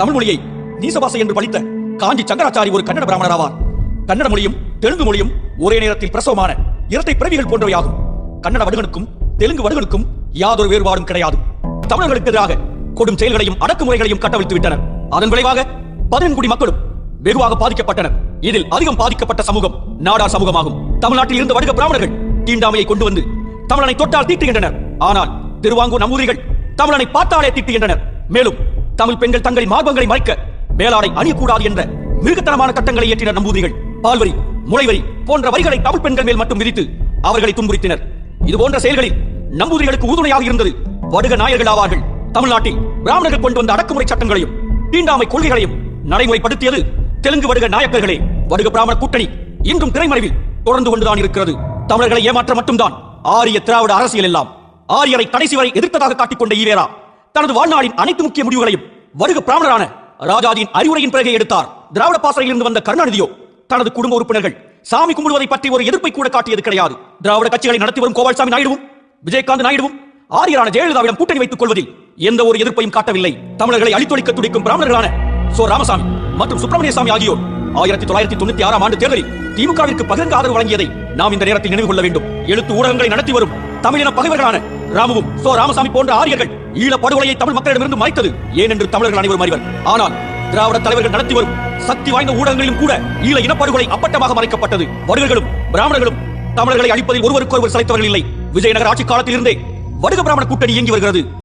தமிழ் மொழியை நீசபாசை என்று படித்த காஞ்சி சங்கராச்சாரி ஒரு கன்னட பிராமணர் ஆவார் கன்னட மொழியும் தெலுங்கு மொழியும் ஒரே நேரத்தில் பிரசவமான இரட்டை பிறவிகள் போன்றவையாகும். கன்னட வடுகனுக்கும் தெலுங்கு வடுகனுக்கும் யாதொரு வேறுபாடும் கிடையாது. தமிழர்களுக்கு எதிராக கொடும் செயல்களையும் அடக்குமுறைகளையும் கட்டவிழ்த்து விட்டனர். அதன் விளைவாக பதினெண்குடி மக்களும் வெகுவாக பாதிக்கப்பட்டனர். இதில் அதிகம் பாதிக்கப்பட்ட சமூகம் நாடார் சமூகமாகும். தமிழ்நாட்டில் இருந்த வடுக பிராமணர்கள் தீண்டாமையை கொண்டு வந்து தமிழனை தொட்டால் தீட்டுகின்றனர். ஆனால் திருவாங்கூர் நம்பூதிரிகள் தமிழனை பார்த்தாலே தீட்டுகின்றனர். மேலும் தமிழ் பெண்கள் தங்களின் மார்பங்களை மறைக்க மேலாடை அணியக்கூடாது என்ற மிருகத்தனமான சட்டங்களை ஏற்றினர் நம்பூதிரிகள். பால்வரி முளைவரி போன்ற வரிகளை தமிழ் பெண்கள் மேல் மட்டும் விதித்து அவர்களை துன்புறுத்தினர். இது போன்ற செயல்களில் நம்பூதிரிகளுக்கு உறுதுணையாக இருந்தது வடுக நாயர்கள் ஆவார்கள் தமிழ்நாட்டில் பிராமணர்கள் கொண்டு வந்த அடக்குமுறை சட்டங்களையும் தீண்டாமை கொள்கைகளையும் நடைமுறைப்படுத்தியது தெலுங்கு வடுக நாயக்கர்களே. வடுக பிராமண கூட்டணி இன்றும் திரைமறைவில் தொடர்ந்து கொண்டுதான் இருக்கிறது. தமிழர்களை ஏமாற்ற மட்டும்தான் ஆரிய திராவிட அரசியல் எல்லாம். ஆரியரை கடைசி வரை எதிர்த்ததாக காட்டிக்கொண்ட ஈவேரா. தனது வாழ்நாளின் அனைத்து முக்கிய முடிவுகளையும் வருக பிராமணரான ராஜாஜியின் அறிவுரையின் பிறகு எடுத்தார். திராவிட பாசறையில் இருந்து வந்த கருணாநிதியோ தனது குடும்ப உறுப்பினர்கள் சாமி கும்பிடுவதை பற்றி ஒரு எதிர்ப்பை கூட காட்டியது கிடையாது. திராவிட கட்சிகளை நடத்தி வரும் கோபால்சாமி நாயுடுவும் விஜயகாந்த் நாயுடுவும் ஆரியரான ஜெயலலிதாவிடம் கூட்டணி வைத்துக் கொள்வதில் எந்த ஒரு எதிர்ப்பையும் காட்டவில்லை. தமிழர்களை அழித்தொழிக்க துடிக்கும் பிராமணர்களான சோ ராமசாமி மற்றும் சுப்பிரமணிய சாமி ஆகியோர் ஆயிரத்தி தொள்ளாயிரத்தி தொண்ணூத்தி ஆறாம் ஆண்டு தேர்தலில் திமுகவிற்கு பகிரங்க ஆதரவு வழங்கியதை நாம் இந்த நேரத்தில் நினைவு கொள்ள வேண்டும். எழுத்து ஊடகங்களை நடத்தி வரும் தமிழின பகைவர்களான ராமுவும் சோ ராமசாமி போன்ற ஆரியர்கள் ஈழ படுகொலையை தமிழ் மக்களிடமிருந்து மறைத்தது ஏன் என்று தமிழர்கள் அனைவரும் அறிவர். ஆனால் திராவிட தலைவர்கள் நடத்தி வரும் சக்தி வாய்ந்த ஊடகங்களிலும் கூட ஈழ இனப்படுகொலை அப்பட்டமாக மறைக்கப்பட்டது. வடுகர்களும் பிராமணர்களும் தமிழர்களை அழிப்பதில் ஒருவருக்கொருவர் சளைத்தவர்கள் இல்லை. விஜயநகர் ஆட்சி காலத்தில் இருந்தே வடுக பிராமண கூட்டணி இயங்கி வருகிறது.